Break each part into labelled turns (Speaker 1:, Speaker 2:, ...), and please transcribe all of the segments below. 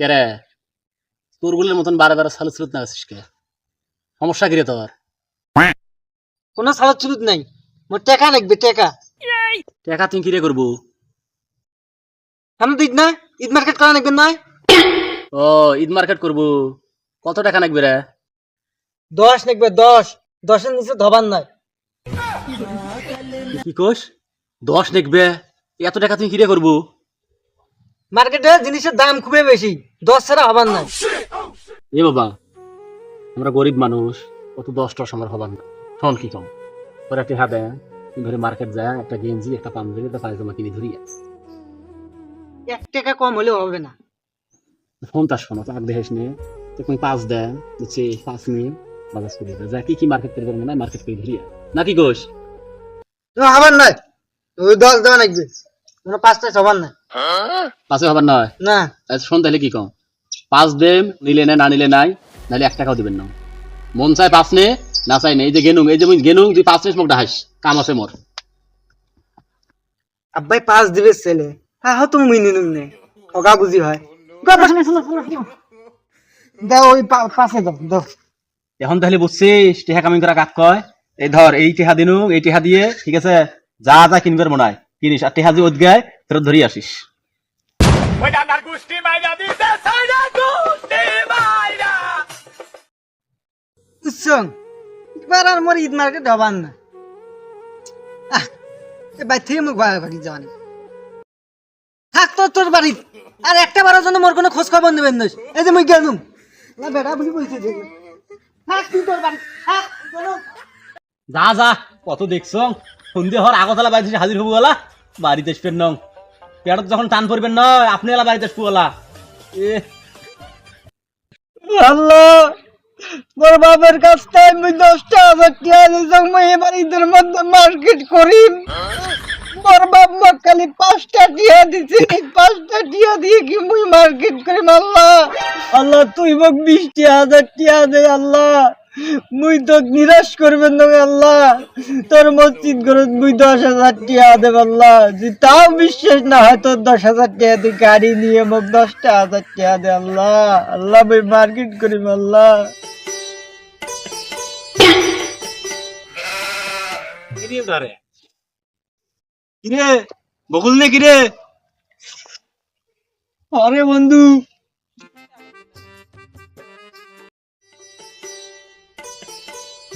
Speaker 1: কে রে? তোর গুলির মতন বারে বারে সালু সুরত না আছিস কে? সমস্যা কি রে তোর?
Speaker 2: কোনো সালাদ চুলুত নাই। মোর টেকা লাগবে টেকা।
Speaker 1: টাকা তুই কি রে করব
Speaker 2: আমি না? ঈদ মার্কেট করা লাগবে না?
Speaker 1: ও ঈদ মার্কেট করব। কত টাকা লাগবে রে?
Speaker 2: দশ লাগবে দশ। দশের নিচে ধবার নাই।
Speaker 1: কি কোস? দশ দেখবে এত টাকা তুই কিরে করব?
Speaker 2: মার্কেটে জিনিসের দাম খুবই বেশি দশ ছাড়া হবার নাই।
Speaker 1: এ বাবা আমরা গরিব মানুষ কত দশ টস আমার হবার না। শোন কি কম ওরা একটা হাতে ধরে মার্কেট যায় একটা গেঞ্জি একটা পাঞ্জাবি একটা পায়জামা কিনে ধরি
Speaker 2: এক টাকা কম হলেও হবে না।
Speaker 1: ফোন তার শোনো তো আগ দেখিস নে তুমি পাঁচ দেয় হচ্ছে পাঁচ নিয়ে বাজার করে দেয় যা কি কি মার্কেট করে দেবে না মার্কেট করে ধরি নাকি গোস
Speaker 2: তো হবার নাই। ওই দশ দেওয়া লাগবে। কোনো
Speaker 1: পাঁচে হবার নয়
Speaker 2: না।
Speaker 1: আচ্ছা শোন তাহলে কি কম? পাঁচ দেম নিলে না না নিলে নাই নাহলে এক টাকাও দিবেন না। মন চাই পাঁচ নে না চাই না। এই যে গেনুং এই যে মুই গেনুং তুই পাঁচ নিস মোক ডাহাস কাম আছে মোর।
Speaker 2: আব্বাই পাঁচ দিবে ছেলে। হ্যাঁ হ্যাঁ তুমি মিনি নুন নে। ঠগা বুঝি হয়। দাও ওই পা- পাশে দাও দাও।
Speaker 1: এখন তাহলে বুঝছিস টেহা কামিং করা কাক কয়? এই ধর এই টেহা দিনু এই টেহা দিয়ে ঠিক আছে? যা যা কিনবার মনে হয়। কিনিস আর টেহা দিয়ে ওদগায় ফেরত ধরি আসিস।
Speaker 2: বুঝছং এবার আর মোর ঈদ মার্কেট হবার না। আহ, এ থেকে মোক বাড়ি বাড়ি যাওয়া নেই। থাক তো তোর বাড়ি আর একটা বারের জন্য মোর কোনো খোঁজ খবর নেবেন না। এই যে মুই গেলুম। না বেড়া বুঝি বলছে যে থাক তুই তোর বাড়ি থাক
Speaker 1: যা যা কত দেখছ? সন্ধে হওয়ার আগতলা বাড়িতে হাজির হব গলা? বাড়িতে আসবেন নং। পেটত যখন টান পড়বেন নয় আপনি এলা বাড়িতে আসব গলা।
Speaker 2: বাবার কাছ থেকে আমি দশটা হাজার টিয়া নিয়েছি মুই এবার ঈদের মধ্যে মার্কেট করি। মোর বাপ মোক খালি পাঁচটা টিয়া দিছে পাঁচটা টিয়া দিয়ে কি মুই মার্কেট করি, আল্লাহ? আল্লাহ, তুই মোক বিশটি হাজার টিয়া দে, আল্লাহ। মুই তো নিরাশ করবেন না আল্লাহ। তোর মসজিদ করে মুই দশ হাজার টিয়া দেব আল্লাহ। যদি তাও বিশ্বাস না হয় তোর দশ হাজার টিয়া দিয়ে গাড়ি নিয়ে মোক দশটা হাজার টিয়া দে আল্লাহ। আল্লাহ মুই মার্কেট করিম আল্লাহ।
Speaker 1: কিরে বকুল নে কিরে?
Speaker 2: আরে বন্ধু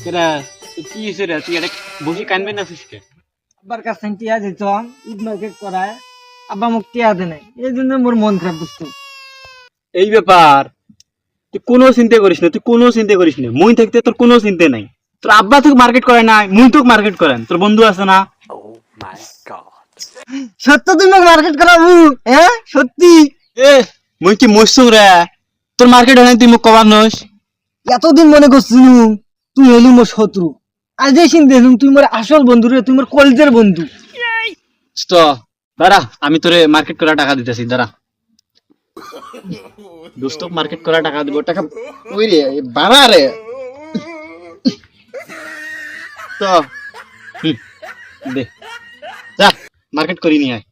Speaker 1: কেরা কি হয়েছে রে? তুই এটা বসে কানবে না ফিসকে?
Speaker 2: আব্বার কাছে টিয়া দিত ঈদ মার্কেট করায়। আব্বা মোক টিয়া দে নাই। এই জন্য মোর মন খারাপ বুঝতো
Speaker 1: এই ব্যাপার। তুই কোনো চিন্তা করিস না তুই কোনো চিন্তা করিস না। মুই থাকতে তোর কোনো চিন্তা নাই। তোর আব্বা তোকে মার্কেট করে না মুই তোকে মার্কেট করেন তোর বন্ধু আছে না?
Speaker 2: সত্য মার্কেট করাবো হ্যাঁ সত্যি?
Speaker 1: এ মুই কি মরছুম রে? তোর মার্কেট হয় তুই মোক কবার নস?
Speaker 2: এতদিন মনে করছিলু তুই হলি মোর শত্রু আর যে চিন্তা হলুম তুই মোর আসল বন্ধু রে তুই মোর কলেজের বন্ধু।
Speaker 1: দাঁড়া আমি তোরে মার্কেট করা টাকা দিতেছি দাঁড়া দোস্ত মার্কেট করা টাকা দিব টাকা ওই রে বাড়া রে তো দে। যা মার্কেট করি নিয়ে আয়।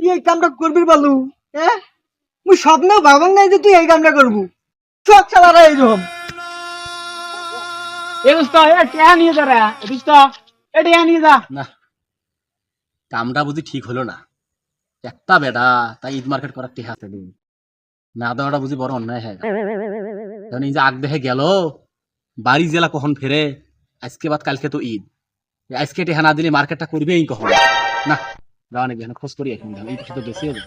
Speaker 2: তুই এই কামটা করবি বালু? হ্যাঁ? মুই স্বপ্নেও ভাবেন নাই যে তুই এই কামটা করব। সব খেলারা এইরকম।
Speaker 1: এ দোস্ত এ নিয়ে যা রে। দোস্ত এ নিয়ে যা। না কামটা বুঝি ঠিক হলো না। একটা বেটা তাই ঈদ মার্কেট করার টেহা। আছে দিন না দেওয়াটা বুঝি বড় অন্যায় হ্যাঁ কারণ এই যে আগ দেখে গেল বাড়ি জেলা কখন ফেরে? আজকে বাদ কালকে তো ঈদ। আজকে টেহা না দিলে মার্কেটটা করবেই কখন? না। নাকি এখন খোঁজ করি এখন এই পাশে তো বেশি হবে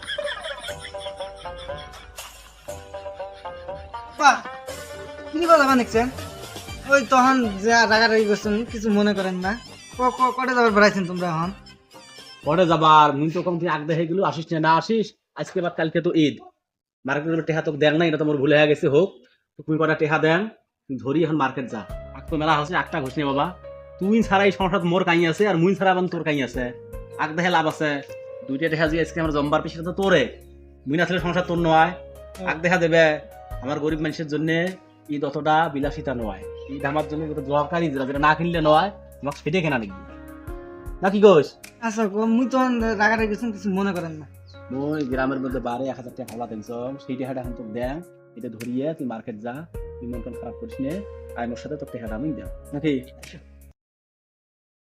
Speaker 2: কি কথা বানিয়েছেন ওই তখন যা রাগারাগি করছেন কিছু মনে করেন না? কটে যাবার বেড়াইছেন তোমরা এখন
Speaker 1: পরে যাবার মুই তো কম আগ দেখে গেলু আসিস না না আসিস আজকে বাদ কালকে তো ঈদ মার্কেটের টেহা তোকে দেন না এটা তো মোর ভুলে হয়ে গেছে হোক তো তুই কটা টেহা দেন ধরি এখন মার্কেট যা আগ তো মেলা হচ্ছে একটা ঘুষ বাবা তুই ছাড়া এই সংসার মোর কাই আছে আর মুই ছাড়া আবার তোর কাই আছে আগ দেখে লাভ আছে। দুইটা দেখা যে আজকে আমার জম্বার পিছিয়ে তো তোরে। মুই না সংসার তোর নয়। আগ দেখা দেবে আমার গরিব মানুষের জন্য ঈদ অতটা বিলাসিতা নয়। ঈদ আমার জন্য দরকারি যেটা না কিনলে নয় তোমাকে সেটে কেনা নাকি? না কি গোস
Speaker 2: আচ্ছা মুই তো রাগাটা গেছেন কিছু মনে করেন না।
Speaker 1: ওই গ্রামের মধ্যে বারে এক হাজার টাকা হাওলা দিনছ সেই টাকাটা এখন তোকে দেন। এটা ধরিয়ে তুই মার্কেট যা। তুই মন খারাপ করিস নে। আর মোর সাথে তোর টাকাটা আমি দেন নাকি?